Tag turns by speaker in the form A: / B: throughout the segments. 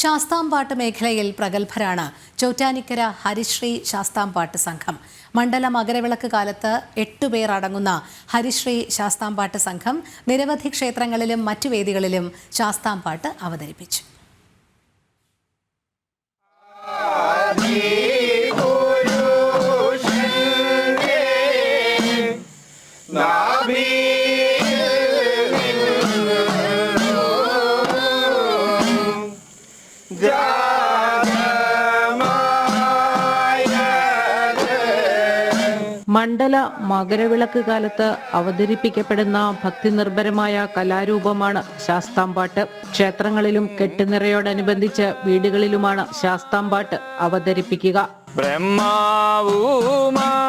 A: ശാസ്താംപാട്ട് മേഖലയിൽ പ്രഗത്ഭരാണ്. ചോറ്റാനിക്കര ഹരിശ്രീ ശാസ്താംപാട്ട് സംഘം. മണ്ഡല മകരവിളക്ക് കാലത്ത് എട്ടുപേർ അടങ്ങുന്ന ഹരിശ്രീ ശാസ്താംപാട്ട് സംഘം നിരവധി ക്ഷേത്രങ്ങളിലും മറ്റു വേദികളിലും ശാസ്താംപാട്ട് അവതരിപ്പിച്ചു.
B: മണ്ഡല മകരവിളക്ക് കാലത്ത് അവതരിപ്പിക്കപ്പെടുന്ന ഭക്തിനിർഭരമായ കലാരൂപമാണ് ശാസ്താംപാട്ട്. ക്ഷേത്രങ്ങളിലും കെട്ടുനിറയോടനുബന്ധിച്ച് വീടുകളിലുമാണ് ശാസ്താംപാട്ട് അവതരിപ്പിക്കുക.
C: ബ്രഹ്മാവുമാപ്പോൾ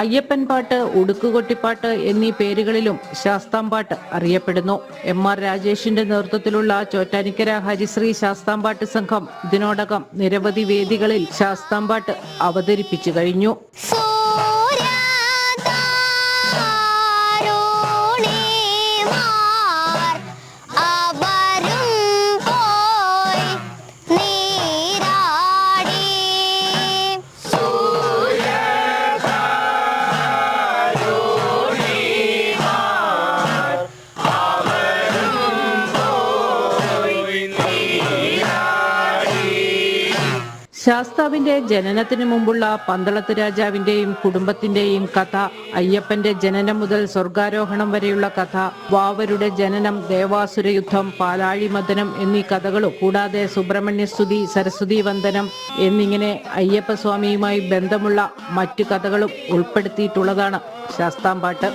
B: അയ്യപ്പൻ പാട്ട് ഉടുക്കുകൊട്ടിപ്പാട്ട് എന്നീ പേരുകളിലും ശാസ്താംപാട്ട് അറിയപ്പെടുന്നു. എം ആർ രാജേഷിന്റെ നേതൃത്വത്തിലുള്ള ചോറ്റാനിക്കര ഹരിശ്രീ ശാസ്താംപാട്ട് സംഘം ഇതിനോടകം നിരവധി വേദികളിൽ ശാസ്താംപാട്ട് അവതരിപ്പിച്ചു കഴിഞ്ഞു. ശാസ്താവിന്റെ ജനനത്തിന് മുമ്പുള്ള പന്തളത്ത് രാജാവിന്റെയും കുടുംബത്തിന്റെയും കഥ അയ്യപ്പന്റെ ജനനം മുതൽ സ്വർഗാരോഹണം വരെയുള്ള കഥ വാവരുടെ ജനനം ദേവാസുര യുദ്ധം പാലാഴി മദനം എന്നീ കഥകളും കൂടാതെ സുബ്രഹ്മണ്യസ്തുതി സരസ്വതി വന്ദനം എന്നിങ്ങനെ അയ്യപ്പസ്വാമിയുമായി ബന്ധമുള്ള മറ്റു കഥകളും ഉൾപ്പെടുത്തിയിട്ടുള്ളതാണ് ശാസ്താംപാട്ട്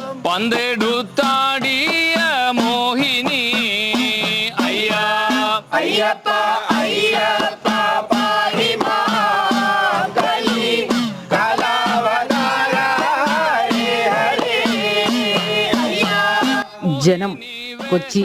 C: മോഹിനി അയ്യ അയ്യപ്പ അയ്യപ്പ
B: ജനം കൊച്ചി